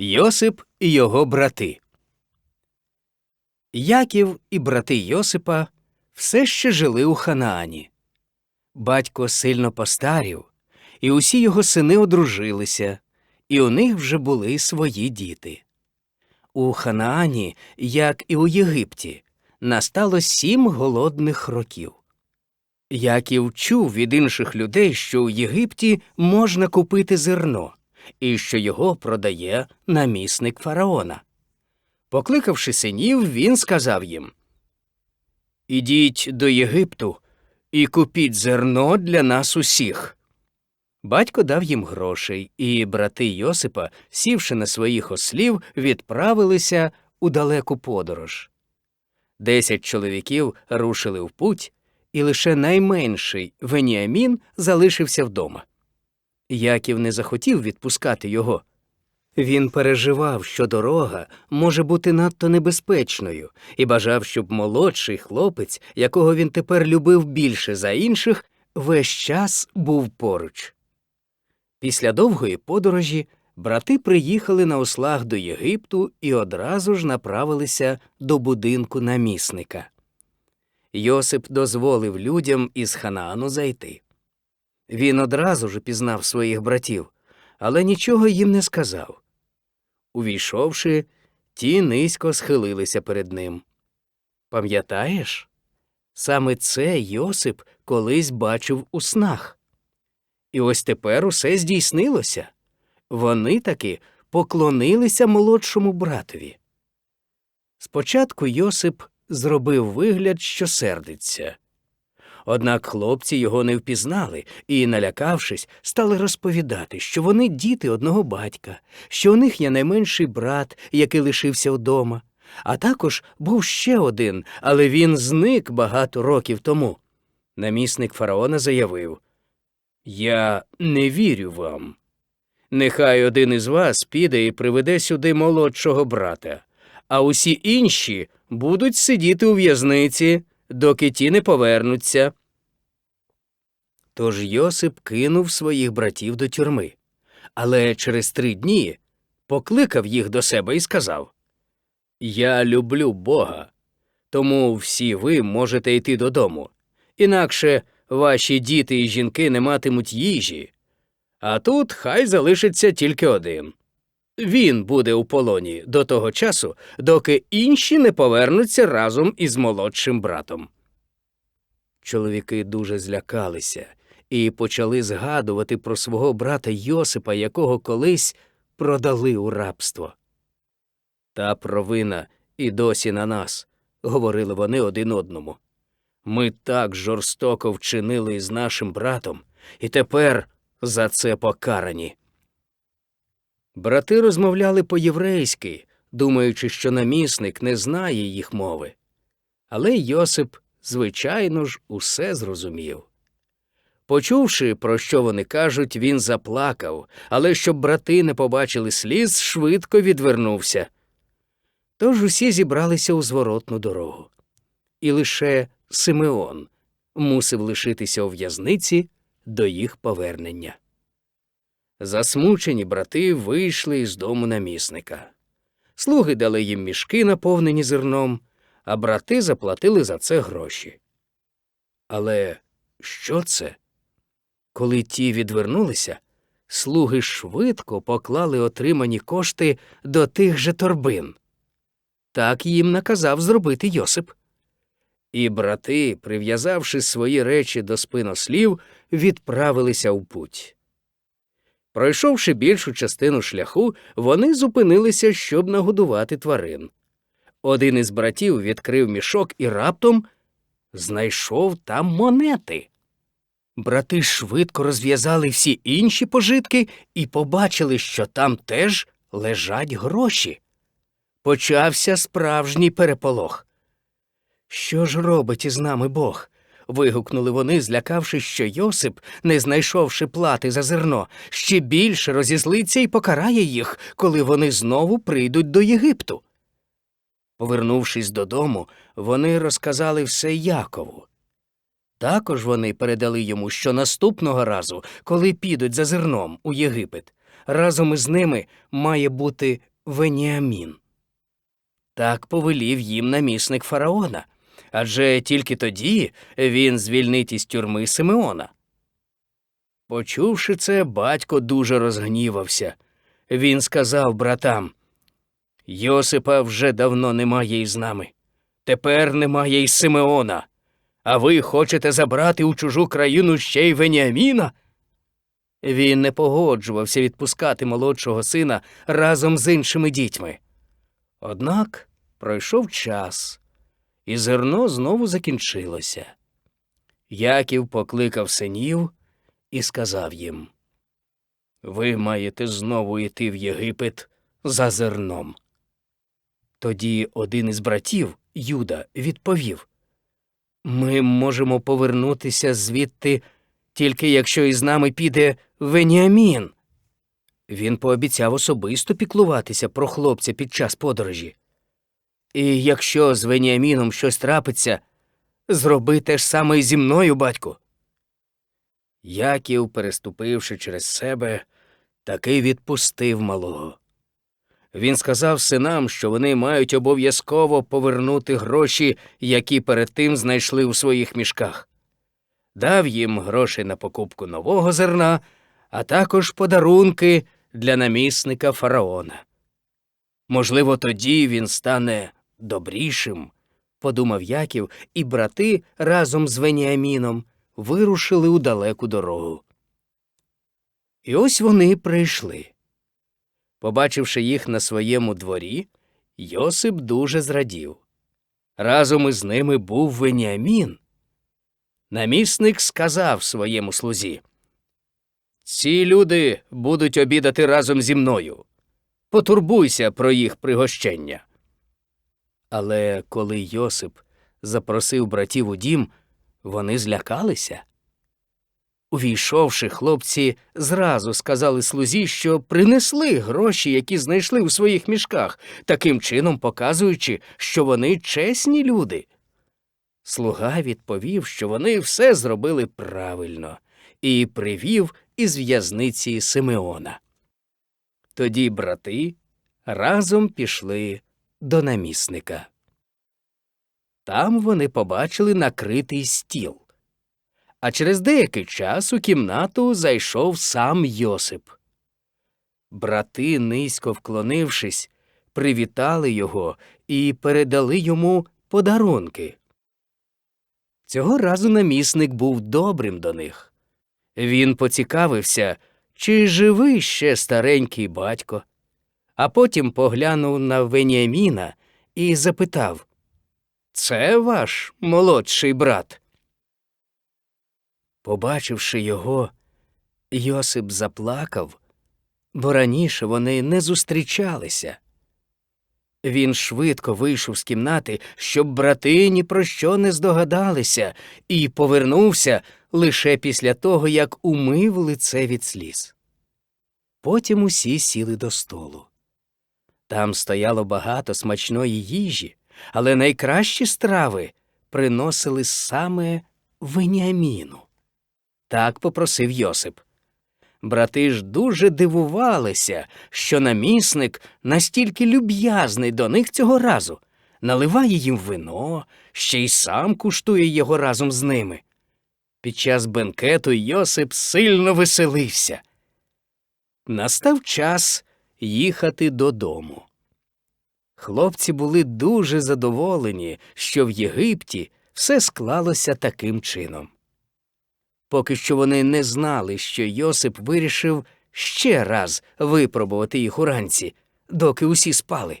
Йосип і його брати. Яків і брати Йосипа все ще жили у Ханаані. Батько сильно постарів, і усі його сини одружилися, і у них вже були свої діти. У Ханаані, як і у Єгипті, настало сім голодних років. Яків чув від інших людей, що у Єгипті можна купити зерно, і що його продає намісник фараона. Покликавши синів, він сказав їм Ідіть до Єгипту і купіть зерно для нас усіх. Батько дав їм грошей, і брати Йосипа, сівши на своїх ослів, відправилися у далеку подорож. Десять чоловіків рушили в путь, і лише найменший Веніамін залишився вдома. Яків не захотів відпускати його. Він переживав, що дорога може бути надто небезпечною, і бажав, щоб молодший хлопець, якого він тепер любив більше за інших, весь час був поруч. Після довгої подорожі брати приїхали на ослах до Єгипту і одразу ж направилися до будинку намісника. Йосип дозволив людям із Ханаану зайти. Він одразу ж пізнав своїх братів, але нічого їм не сказав. Увійшовши, ті низько схилилися перед ним. Пам'ятаєш? Саме це Йосип колись бачив у снах. І ось тепер усе здійснилося. Вони таки поклонилися молодшому братові. Спочатку Йосип зробив вигляд, що сердиться. Однак хлопці його не впізнали і, налякавшись, стали розповідати, що вони діти одного батька, що у них є найменший брат, який лишився вдома, а також був ще один, але він зник багато років тому. Намісник фараона заявив Я не вірю вам. Нехай один із вас піде і приведе сюди молодшого брата, а усі інші будуть сидіти у в'язниці, доки ті не повернуться. Тож Йосип кинув своїх братів до тюрми, але через три дні покликав їх до себе і сказав Я люблю Бога, тому всі ви можете йти додому, інакше ваші діти і жінки не матимуть їжі, а тут хай залишиться тільки один. Він буде у полоні до того часу, доки інші не повернуться разом із молодшим братом. Чоловіки дуже злякалися і почали згадувати про свого брата Йосипа, якого колись продали у рабство. Та провина і досі на нас, говорили вони один одному. Ми так жорстоко вчинили із нашим братом, і тепер за це покарані. Брати розмовляли по-єврейськи, думаючи, що намісник не знає їх мови. Але Йосип, звичайно ж, усе зрозумів. Почувши, про що вони кажуть, він заплакав, але щоб брати не побачили сліз, швидко відвернувся. Тож усі зібралися у зворотну дорогу. І лише Симеон мусив лишитися у в'язниці до їх повернення. Засмучені брати вийшли із дому намісника. Слуги дали їм мішки, наповнені зерном, а брати заплатили за це гроші. Але що це? Коли ті відвернулися, слуги швидко поклали отримані кошти до тих же торбин. Так їм наказав зробити Йосип. І брати, прив'язавши свої речі до спинослів, відправилися в путь. Пройшовши більшу частину шляху, вони зупинилися, щоб нагодувати тварин. Один із братів відкрив мішок і раптом знайшов там монети. Брати швидко розв'язали всі інші пожитки і побачили, що там теж лежать гроші. Почався справжній переполох. Що ж робить із нами Бог? вигукнули вони, злякавшись, що Йосип, не знайшовши плати за зерно, ще більше розізлиться і покарає їх, коли вони знову прийдуть до Єгипту. Повернувшись додому, вони розказали все Якову. Також вони передали йому, що наступного разу, коли підуть за зерном у Єгипет, разом із ними має бути Веніамін. Так повелів їм намісник фараона, адже тільки тоді він звільнить із тюрми Симеона. Почувши це, батько дуже розгнівався. Він сказав братам Йосипа вже давно немає із нами. Тепер немає й Симеона. А ви хочете забрати у чужу країну ще й Веніаміна? Він не погоджувався відпускати молодшого сина разом з іншими дітьми. Однак пройшов час, і зерно знову закінчилося. Яків покликав синів і сказав їм Ви маєте знову йти в Єгипет за зерном. Тоді один із братів, Юда, відповів Ми можемо повернутися звідти, тільки якщо із нами піде Веніамін. Він пообіцяв особисто піклуватися про хлопця під час подорожі. І якщо з Веніаміном щось трапиться, зроби те ж саме і зі мною, батьку. Яків, переступивши через себе, таки відпустив малого. Він сказав синам, що вони мають обов'язково повернути гроші, які перед тим знайшли у своїх мішках. Дав їм гроші на покупку нового зерна, а також подарунки для намісника фараона. Можливо, тоді він стане добрішим, подумав Яків, і брати разом з Веніаміном вирушили у далеку дорогу. І ось вони прийшли. Побачивши їх на своєму дворі, Йосип дуже зрадів. Разом із ними був Веніамін. Намісник сказав своєму слузі Ці люди будуть обідати разом зі мною. Потурбуйся про їх пригощення. Але коли Йосип запросив братів у дім, вони злякалися. Увійшовши, хлопці зразу сказали слузі, що принесли гроші, які знайшли у своїх мішках, таким чином показуючи, що вони чесні люди. Слуга відповів, що вони все зробили правильно, і привів із в'язниці Симеона. Тоді брати разом пішли до намісника. Там вони побачили накритий стіл. А через деякий час у кімнату зайшов сам Йосип. Брати, низько вклонившись, привітали його і передали йому подарунки. Цього разу намісник був добрим до них. Він поцікавився, чи живий ще старенький батько, а потім поглянув на Веніаміна і запитав Це ваш молодший брат? Побачивши його, Йосип заплакав, бо раніше вони не зустрічалися. Він швидко вийшов з кімнати, щоб брати ні про що не здогадалися, і повернувся лише після того, як умив лице від сліз. Потім усі сіли до столу. Там стояло багато смачної їжі, але найкращі страви приносили саме Веніаміну. Так попросив Йосип. Брати ж дуже дивувалися, що намісник настільки люб'язний до них цього разу, наливає їм вино, ще й сам куштує його разом з ними. Під час бенкету Йосип сильно веселився. Настав час їхати додому. Хлопці були дуже задоволені, що в Єгипті все склалося таким чином. Поки що вони не знали, що Йосип вирішив ще раз випробувати їх уранці, доки усі спали.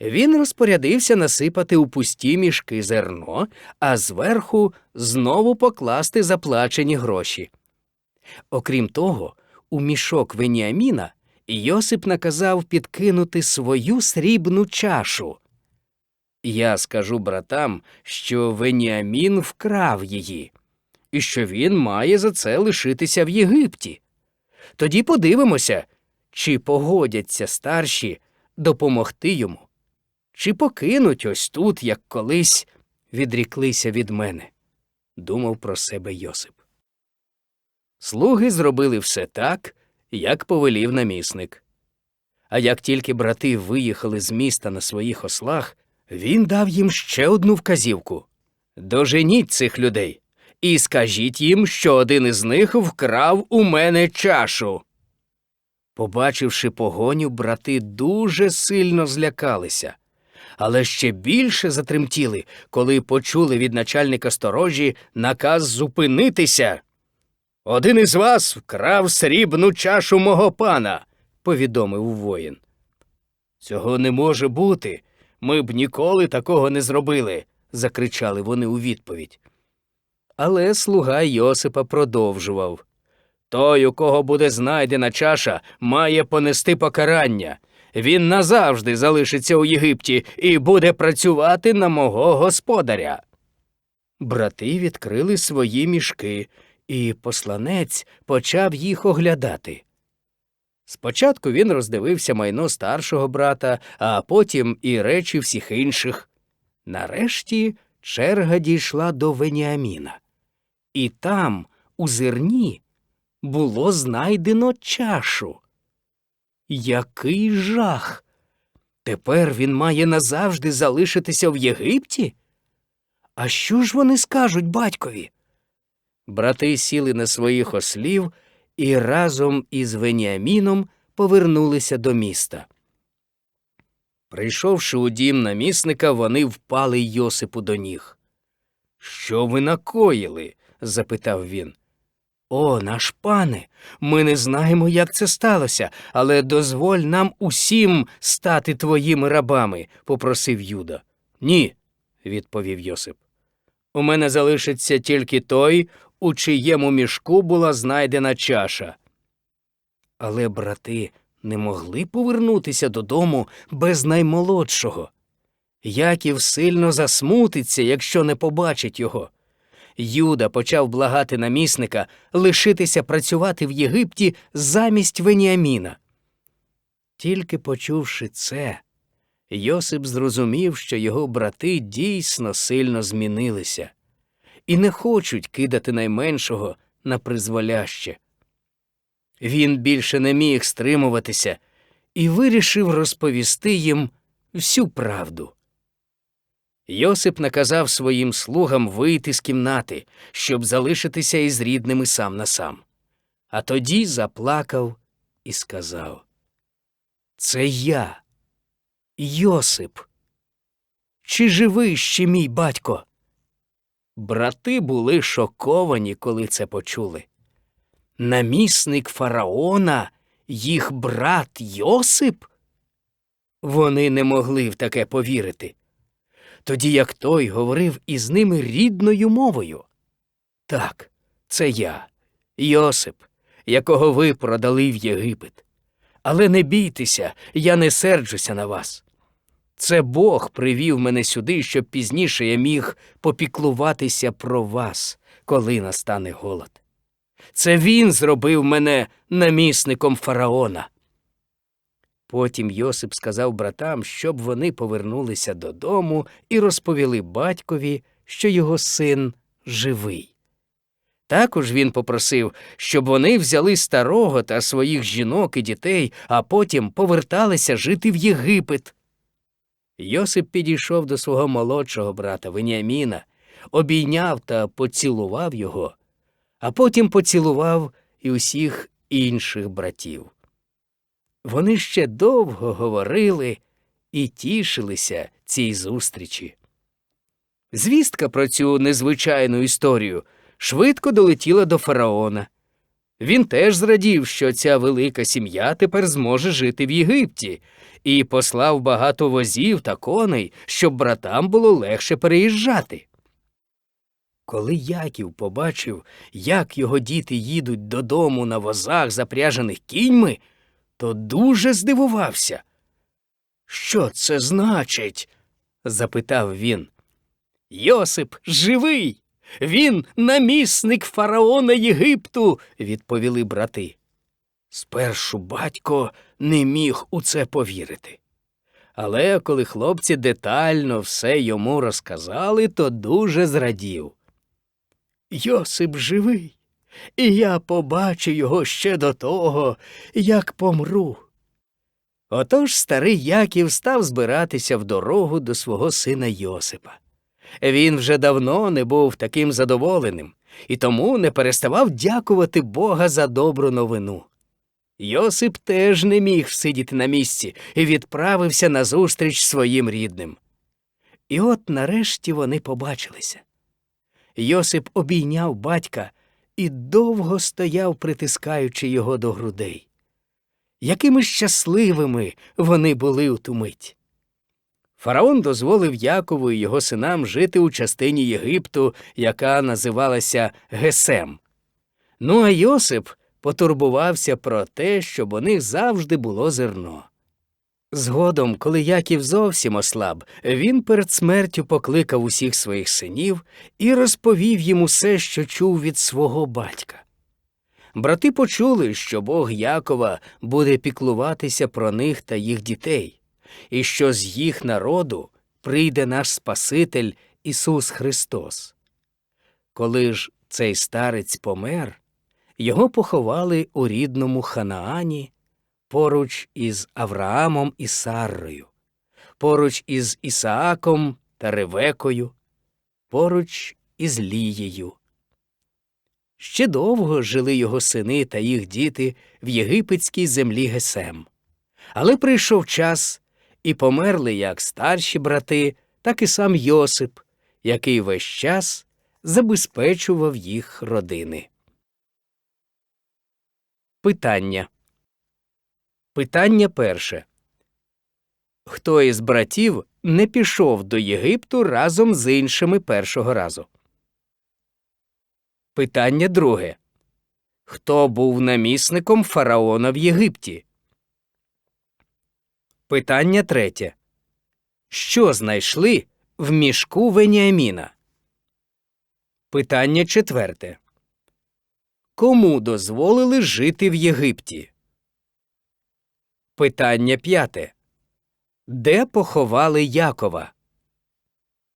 Він розпорядився насипати у пусті мішки зерно, а зверху знову покласти заплачені гроші. Окрім того, у мішок Веніаміна Йосип наказав підкинути свою срібну чашу. Я скажу братам, що Веніамін вкрав її і що він має за це лишитися в Єгипті. Тоді подивимося, чи погодяться старші допомогти йому, чи покинуть ось тут, як колись відріклися від мене, думав про себе Йосип. Слуги зробили все так, як повелів намісник. А як тільки брати виїхали з міста на своїх ослах, він дав їм ще одну вказівку Доженіть цих людей і скажіть їм, що один із них вкрав у мене чашу. Побачивши погоню, брати дуже сильно злякалися, але ще більше затремтіли, коли почули від начальника сторожі наказ зупинитися. Один із вас вкрав срібну чашу мого пана, повідомив воїн. Цього не може бути. Ми б ніколи такого не зробили, закричали вони у відповідь. Але слуга Йосипа продовжував. Той, у кого буде знайдена чаша, має понести покарання. Він назавжди залишиться у Єгипті і буде працювати на мого господаря. Брати відкрили свої мішки, і посланець почав їх оглядати. Спочатку він роздивився майно старшого брата, а потім і речі всіх інших. Нарешті черга дійшла до Веніаміна. І там, у зерні, було знайдено чашу. Який жах! Тепер він має назавжди залишитися в Єгипті? А що ж вони скажуть батькові? Брати сіли на своїх ослів і разом із Веніаміном повернулися до міста. Прийшовши у дім намісника, вони впали Йосипу до ніг. Що ви накоїли? Запитав він. О, наш пане, ми не знаємо, як це сталося, але дозволь нам усім стати твоїми рабами, попросив Юда. Ні, відповів Йосип. У мене залишиться тільки той, у чиєму мішку була знайдена чаша. Але брати не могли повернутися додому без наймолодшого. Яків сильно засмутиться, якщо не побачить його. Юда почав благати намісника лишитися працювати в Єгипті замість Веніаміна. Тільки почувши це, Йосип зрозумів, що його брати дійсно сильно змінилися і не хочуть кидати найменшого на призволяще. Він більше не міг стримуватися і вирішив розповісти їм всю правду. Йосип наказав своїм слугам вийти з кімнати, щоб залишитися із рідними сам на сам. А тоді заплакав і сказав Це я, Йосип. Чи живий ще мій батько? Брати були шоковані, коли це почули. Намісник фараона, їх брат Йосип? Вони не могли в таке повірити тоді як той говорив із ними рідною мовою. Так, це я, Йосип, якого ви продали в Єгипет. Але не бійтеся, я не серджуся на вас. Це Бог привів мене сюди, щоб пізніше я міг попіклуватися про вас, коли настане голод. Це він зробив мене намісником фараона. Потім Йосип сказав братам, щоб вони повернулися додому і розповіли батькові, що його син живий. Також він попросив, щоб вони взяли старого та своїх жінок і дітей, а потім поверталися жити в Єгипет. Йосип підійшов до свого молодшого брата Веніаміна, обійняв та поцілував його, а потім поцілував і усіх інших братів. Вони ще довго говорили і тішилися цій зустрічі. Звістка про цю незвичайну історію швидко долетіла до фараона. Він теж зрадів, що ця велика сім'я тепер зможе жити в Єгипті, і послав багато возів та коней, щоб братам було легше переїжджати. Коли Яків побачив, як його діти їдуть додому на возах, запряжених кіньми, то дуже здивувався. Що це значить? запитав він. Йосип живий. Він намісник фараона Єгипту, відповіли брати. Спершу батько не міг у це повірити. Але коли хлопці детально все йому розказали, то дуже зрадів. Йосип живий. І я побачу його ще до того, як помру. Отож старий Яків став збиратися в дорогу до свого сина Йосипа. Він вже давно не був таким задоволеним і тому не переставав дякувати Бога за добру новину. Йосип теж не міг сидіти на місці і відправився назустріч своїм рідним. І от нарешті вони побачилися. Йосип обійняв батька і довго стояв, притискаючи його до грудей. Якими щасливими вони були у ту мить. Фараон дозволив Якову і його синам жити у частині Єгипту, яка називалася Гесем. Ну а Йосип потурбувався про те, щоб у них завжди було зерно. Згодом, коли Яків зовсім ослаб, він перед смертю покликав усіх своїх синів і розповів їм усе, що чув від свого батька. Брати почули, що Бог Якова буде піклуватися про них та їх дітей, і що з їх народу прийде наш Спаситель Ісус Христос. Коли ж цей старець помер, його поховали у рідному Ханаані поруч із Авраамом і Саррою, поруч із Ісааком та Ревекою, поруч із Лією. Ще довго жили його сини та їх діти в єгипетській землі Гесем. Але прийшов час, і померли як старші брати, так і сам Йосип, який весь час забезпечував їх родини. Питання. Питання перше. Хто із братів не пішов до Єгипту разом з іншими першого разу? Питання друге. Хто був намісником фараона в Єгипті? Питання третє. Що знайшли в мішку Веніаміна? Питання четверте. Кому дозволили жити в Єгипті? Питання п'яте. Де поховали Якова?